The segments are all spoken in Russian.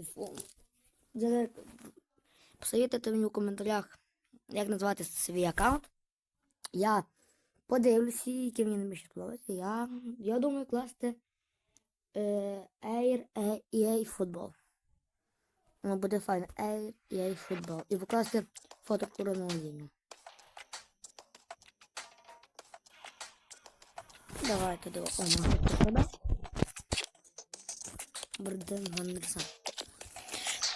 телефон. Зараз Посоветуйте мені у коментарях, як назвати свій аккаунт. Я подивлюся, які мені найбільше сподобається. Я, я думаю класти е, Air EA Football. Воно буде файно. Air EA Football. І покласти фото Рональдінho. Давайте диво. О, можна тебе.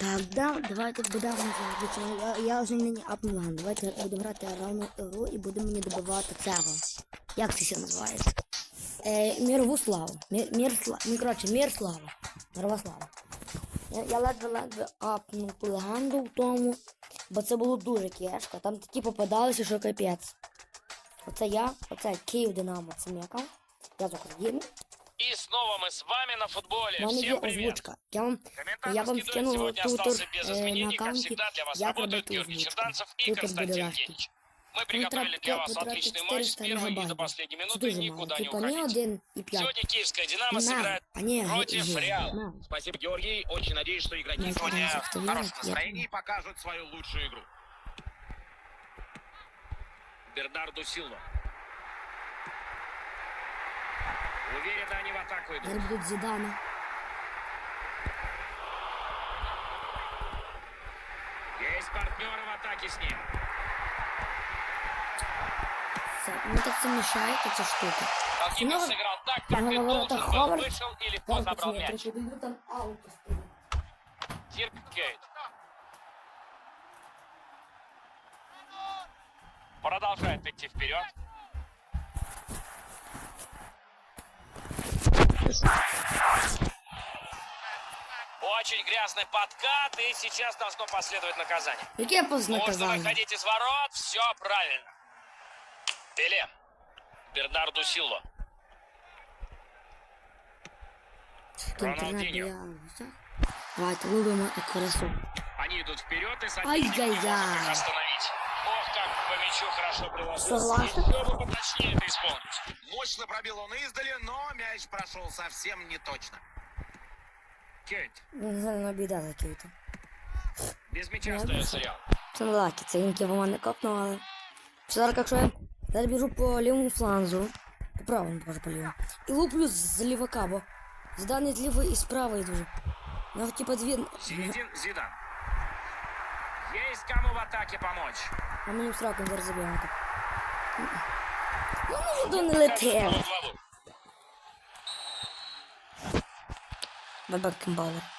Так, да, давайте будемо звичайно. Я, я вже нині апнула. Давайте будемо грати равну гру і будемо мені добивати цього. Як це ще називається? Е, мірову славу. Мір, мір, ну, коротше, мір слава. Мирова слава. Я, я ледве-ледве апнув легенду в тому, бо це було дуже кешко. Там такі попадалися, що капець. Оце я, оце Київ Динамо, це. Я з України. И снова мы с вами на футболе. У мене є Всем привет. озвучка. Я вам, я вам Комментаторский дуэт скинув сегодня тутор остался без е, на изменений. Как аккаунті. всегда для вас як работают робити Георгий озвучку. Черданцев и Тут буде Константин легкий. Генич. Мы приготовили для вас отличный матч с первой и до последней Це минуты. дуже мало. Никуда не Типа не уходите. один і п'ять. Сегодня киевская «Динамо» На, сыграет а не против є. Реала. На. Спасибо, Георгий. Очень надеюсь, что игроки Ну, сегодня конечно, кто в верит, хорошем я настроении и покажут свою лучшую игру. Бернарду Силва. Уверенно они в атаку идут. Зараз будуть Зідана. Есть партнеры в атаке с ним. Це, ну так це мішає, ця штука. Голкипер Ну, сыграл так, как ну, и ну, должен это был. Ховард. Вышел и легко Зараз забрал пацани, мяч. трохи біду там ауто стоїть. Киркейт. Продолжает идти вперед. Очень грязный подкат, и сейчас должно последовать наказание. Яке поз Можно наказання? выходить из ворот, все правильно. Пеле. Бернарду Силва. Інтернет Рональдіньо. боявся. Давайте ловимо і красу. Они идут вперед и соперник не может Ай-яй-яй. их остановить. Ох, как по мячу хорошо приложился. Согласен. Еще бы поточнее это исполнить. Мощно пробил он издали, но мяч прошел совсем не точно. Кейт. Зелена біда такий-то. Без мяча Ну, остается Реал. Це не лакі, це інки в мене копнув, але... Що зараз, якщо я зараз біжу по лівому фланзу, по правому, може, по лівому, і луплю з лівака, бо Зідан з лівої і з правої дуже. Ну, типа дві... Зинедин Зидан. Есть кому в атаке помочь. А мені в сраку зараз заб'ємо так. Ну, ну, туди не летів. Голову. Бабак Кімбалер.